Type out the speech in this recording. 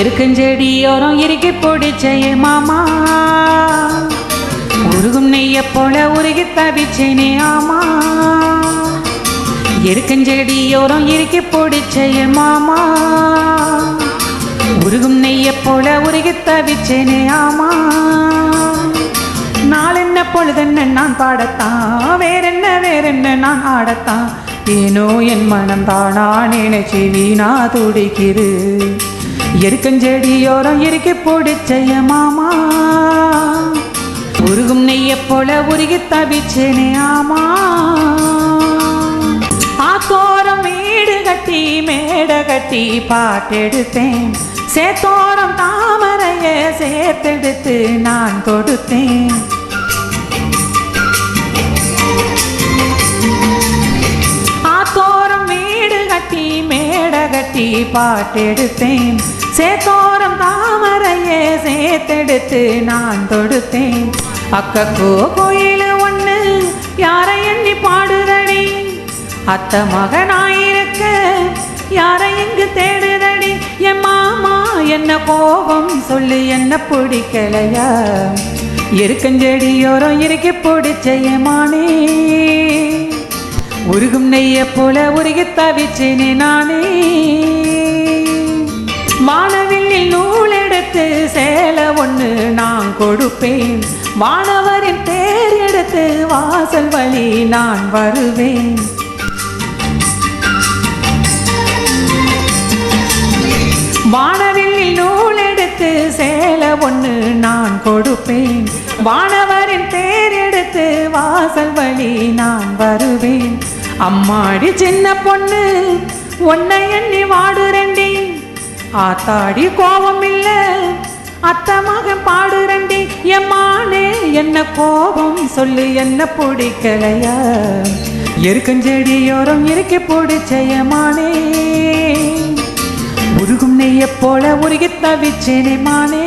எருக்கஞ்செடியோரம் இறுக்கி பிடிச்சே மாமா. உருகும் நெய்ய போல உருகி தவிச்சேனே ஆமா. எருக்கஞ்செடியோரம் இறுக்கி பிடிச்சே மாமா. உருகும் நெய்ய போல உருகி தவிச்சேனே ஆமா. நாளென்ன பொழுதென்ன நான் பாடத்தான் வேறென்ன வேறென்ன நான் ஆடத்தான். ஏனோ என் மனம் தானா நினைச்சு வீணா துடிக்கிறது. எருக்கஞ்செடியோரம் இறுக்கி பிடிச்சைய மாமா. உருகும் நெய்ய போல உருகி தவிச்சேனே ஆமா. ஆத்தோரம் வீடு கட்டி மேட கட்டி பாட்டெடுத்தேன். சேத்தோரம் தாமரைய சேர்த்தெடுத்து நான் தொடுத்தேன் ஆத்தோரம் வீடு கட்டி மேட கட்டி பாட்டெடுத்தேன். சேத்தோரம் தாமரையே சேர்த்தெடுத்து நான் தொடுத்தேன். அக்கக்கோ கோயில் ஒண்ணு யாரை எண்ணி பாடுதடி? அத்த மகனாயிருக்க யாரை எங்கு தேடுதடி? என் மாமா என்ன கோபம் சொல்லு என்ன பிடிக்கலையா? இருக்கஞ்செடியோரம் இருக்க பிடிச்ச ஏமானே உருகும் நெய்ய போல உருகி தவிச்சேனே நானே. வேலை ஒன்று நான் கொடுப்பேன். வானவரின் தேர் எடுத்து வாசல் வழி நான் வருவேன். வானவில் நூல் எடுத்து சேலை ஒன்று நான் கொடுப்பேன். வானவரின் தேர் எடுத்து வாசல் வழி நான் வருவேன். அம்மாடி சின்ன பொண்ணு உன்னை எண்ணி வாடுறண்டி ஆத்தாடி கோபம் இல்லை அத்த மகன் பாடுறண்டி எம்மானே என்ன கோபம் சொல்லு என்ன பிடிக்கலையா? எருக்கஞ்செடியோரம் இருக்க பிடிச்ச எம்மானே. உருகும் நெய்ய போல உருகி தவிச்சேனே மானே